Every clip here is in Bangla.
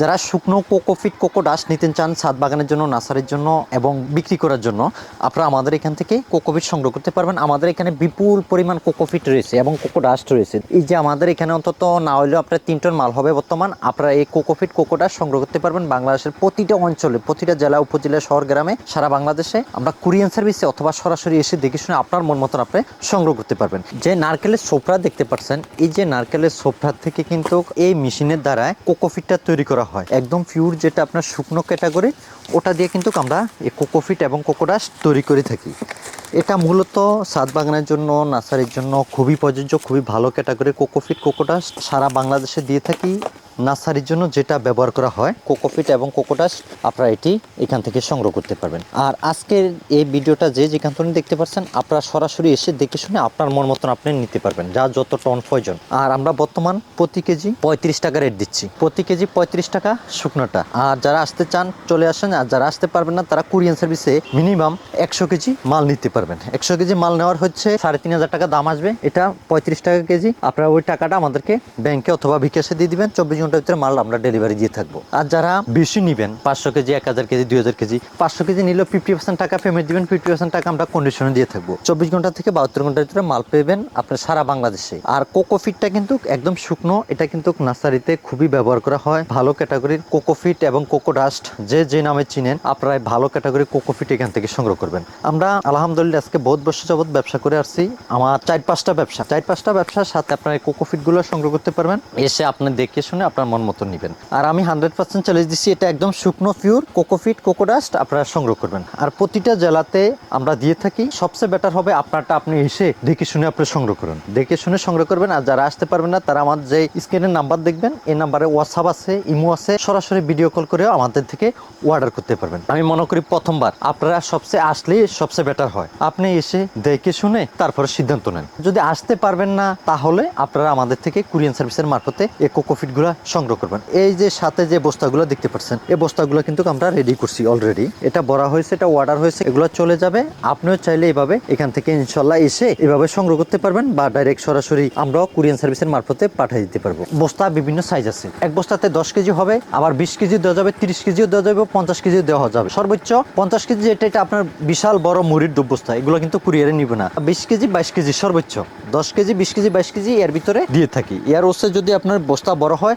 যারা শুকনো কোকোফিট কোকো ডাস্ট নিতে চান ছাদ বাগানের জন্য, নার্সারির জন্য এবং বিক্রি করার জন্য, আপনারা আমাদের এখান থেকে কোকোফিট সংগ্রহ করতে পারবেন। আমাদের এখানে বিপুল পরিমাণ কোকোফিট রয়েছে এবং কোকো ডাস্ট রয়েছে। এই যে আমাদের এখানে অন্তত না হলেও আপনার তিন টন মাল হবে বর্তমান, আপনারা এই কোকোফিট কোকো ডাস্ট সংগ্রহ করতে পারবেন বাংলাদেশের প্রতিটা অঞ্চলে, প্রতিটা জেলা, উপজেলা, শহর, গ্রামে, সারা বাংলাদেশে। আমরা কুরিয়ান সার্ভিসে অথবা সরাসরি এসে দেখে শুনে আপনার মন মতন আপনি সংগ্রহ করতে পারবেন। যে নারকেলের সোফরা দেখতে পাচ্ছেন, এই যে নারকেলের সোফরা থেকে কিন্তু এই মেশিনের দ্বারা কোকোফিটটা তৈরি করা হয়। একদম পিওর যেটা আপনার শুকনো ক্যাটাগরি ওটা দিয়ে কিন্তু আমরা এই কোকোফিট এবং কোকোডাস তৈরি করে থাকি। এটা মূলত সাত বাগানের জন্য, নার্সারির জন্য খুবই প্রযোজ্য, খুবই ভালো ক্যাটাগরি কোকোফিট কোকোডাস সারা বাংলাদেশে দিয়ে থাকি। নার্সারির জন্য যেটা ব্যবহার করা হয় কোকোফিট এবং কোকোটাস আপনারা এটি এখান থেকে সংগ্রহ করতে পারবেন। আর আজকের এই ভিডিওটা যে যেখান থেকে দেখতে পাচ্ছেন, আপনারা সরাসরি এসে দেখে শুনে আপনার মন মতন আপনি নিতে পারবেন, যা যত টন প্রয়োজন। আর আমরা বর্তমান প্রতি কেজি পঁয়ত্রিশ টাকা রেট দিচ্ছি। প্রতি কেজি পঁয়ত্রিশ টাকা শুকনোটা। আর যারা আসতে চান, চলে আসেন, আর যারা আসতে পারবেন না, তারা কুরিয়ান সার্ভিসে মিনিমাম একশো কেজি মাল নিতে পারবেন। একশো কেজি মাল নেওয়ার হচ্ছে সাড়ে তিন হাজার টাকা দাম আসবে। এটা পঁয়ত্রিশ টাকা কেজি। আপনারা ওই টাকাটা আমাদেরকে ব্যাংকে অথবা বিকাশে দিয়ে দিবেন। চব্বিশ ঘণ্টার ভিতরে মাল আমরা ডেলিভারি দিয়ে থাকব। আর যারা বেশি নিবেন, পাঁচশো কেজি, এক হাজার কেজি, দুই হাজার কেজি, পাঁচশো কেজি নিলেও ফিফটি পার্সেন্ট টাকা পেমেন্ট দিবেন ফিফটি পার্সেন্ট টাকা আমরা কন্ডিশনে দিয়ে থাকব। চব্বিশ ঘণ্টা থেকে বাহাত্তর ঘণ্টার ভিতরে মাল পেবেন আপনার সারা বাংলাদেশে। আর কোকোফিটটা কিন্তু একদম শুকনো, এটা কিন্তু নার্সারিতে খুবই ব্যবহার করা হয়। ভালো ক্যাটাগরির কোকোফিট এবং কোকো ডাস্ট যে যে নামে চিনেন, আপনারা ভালো ক্যাটাগরির কোকোফিট এখান থেকে সংগ্রহ করবেন। আমরা আলহামদুলিল্লাহ আজকে বহুত বছর যাবত ব্যবসা করে আসছি। আমার চার পাঁচটা ব্যবসা। চার পাঁচটা ব্যবসার সাথে আপনার এই কোকোফিটগুলো সংগ্রহ করতে পারবেন। এসে আপনি দেখে শুনে আপনার মন মতো নেবেন। আর আমি হান্ড্রেড পার্সেন্ট চ্যালেঞ্জ দিচ্ছি এটা একদম শুকনো পিওর কোকোফিট কোকোডাস্ট আপনারা সংগ্রহ করবেন। আর প্রতিটা জেলাতে আমরা দিয়ে থাকি, সবচেয়ে বেটার হবে আপনারটা আপনি এসে দেখে শুনে আপনি সংগ্রহ করুন। দেখে শুনে সংগ্রহ করবেন আর যারা আসতে পারবেন না, তারা আমার যে স্ক্রিনের নাম্বার দেখবেন, এই নাম্বারে হোয়াটসঅ্যাপ আছে ইমো আছে, সরাসরি ভিডিও কল করেও আমাদের থেকে অর্ডার করতে পারবেন। আমি মনে করি প্রথমবার আপনারা সবচেয়ে আসলেই সবচেয়ে বেটার হয়। আপনি এসে দেখে শুনে তারপরে সিদ্ধান্ত নেন। যদি আসতে পারবেন না, তাহলে আপনারা আমাদের থেকে কুরিয়ান সার্ভিসের মারফতে এই কোকোফিটগুলা সংগ্রহ করবেন। এই যে সাথে যে বস্তাগুলো দেখতে পাচ্ছেন, এই বস্তাগুলো কিন্তু আমরা রেডি করছি অলরেডি এটা বড়া হয়েছে, এটা অর্ডার হয়েছে, এগুলো চলে যাবে। আপনিও চাইলে এইভাবে এখান থেকে ইনশাল্লাহ এসে এভাবে সংগ্রহ করতে পারবেন বা ডাইরেক্ট সরাসরি আমরাও কুরিয়ান সার্ভিসের মারফতে পাঠিয়ে দিতে পারব। বস্তা বিভিন্ন সাইজ আছে। এক বস্তাতে দশ কেজি হবে, আবার বিশ কেজি দেওয়া যাবে, তিরিশ কেজিও দেওয়া যাবে, পঞ্চাশ কেজি দেওয়া যাবে। সর্বোচ্চ পঞ্চাশ কেজি, যেটা এটা আপনার বিশাল বড় মুড়ির ডুব বস্তা এগুলো কিন্তু কুরিয়ারে নিবে না। বিশ কেজি, বাইশ কেজি সর্বোচ্চ। দশ কেজি, বিশ কেজি, বাইশ কেজি এর ভিতরে দিয়ে থাকি। এর ওসে যদি আপনার বস্তা বড় হয়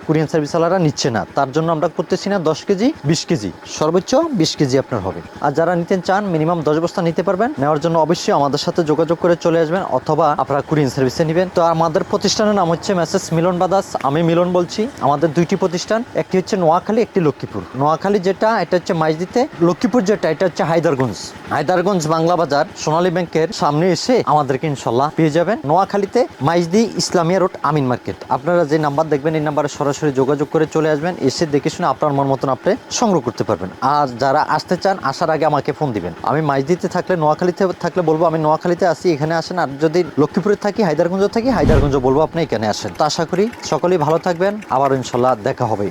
কুরিয়ান সার্ভিসওয়ালারা নিচ্ছে না। তার জন্য আমরা করতেছি না দশ কেজি, বিশ কেজি। সর্বোচ্চ বিশ কেজি আপনার হবে। আর যারা নিতে চান, মিনিমাম দশ বস্তা নিতে পারবেন। নেওয়ার জন্য অবশ্যই আমাদের সাথে যোগাযোগ করে চলে আসবেন অথবা আপনারা কুরিয়ান সার্ভিসে নেবেন। তো আমাদের প্রতিষ্ঠানের নাম হচ্ছে মেসেজ মিলন বাদাস আমি মিলন বলছি। আমাদের দুইটি প্রতিষ্ঠান, একটি হচ্ছে নোয়াখালী, একটি লক্ষ্মীপুর। নোয়াখালী যেটা, এটা হচ্ছে মাইজদিতে। লক্ষ্মীপুর যেটা, এটা হচ্ছে হায়দারগঞ্জ। হায়দারগঞ্জ বাংলা বাজার, সোনালী ব্যাংকের সামনে এসে আমাদেরকে ইনশাল্লাহ পেয়ে যাবেন। নোয়াখালীতে মাইজদি ইসলামিয়া রোড আমিন মার্কেট। আপনারা যে নাম্বার দেখবেন, এই নাম্বারে সরাসরি যোগাযোগ করে চলে আসবেন। এসে দেখে শুনে আপনার মন মতন আপনি সংগ্রহ করতে পারবেন। আর যারা আসতে চান, আসার আগে আমাকে ফোন দিবেন। আমি মাইজদিতে থাকলে, নোয়াখালীতে থাকলে বলব, আমি নোয়াখালীতে আসি এখানে আসেন। আর যদি লক্ষ্মীপুরে থাকি, হায়দারগঞ্জ থাকি, হায়দারগঞ্জ বলব আপনি এখানে আসেন। তো আশা করি সকলেই ভালো থাকবেন। আবার ইনশাল্লাহ দেখা হবে।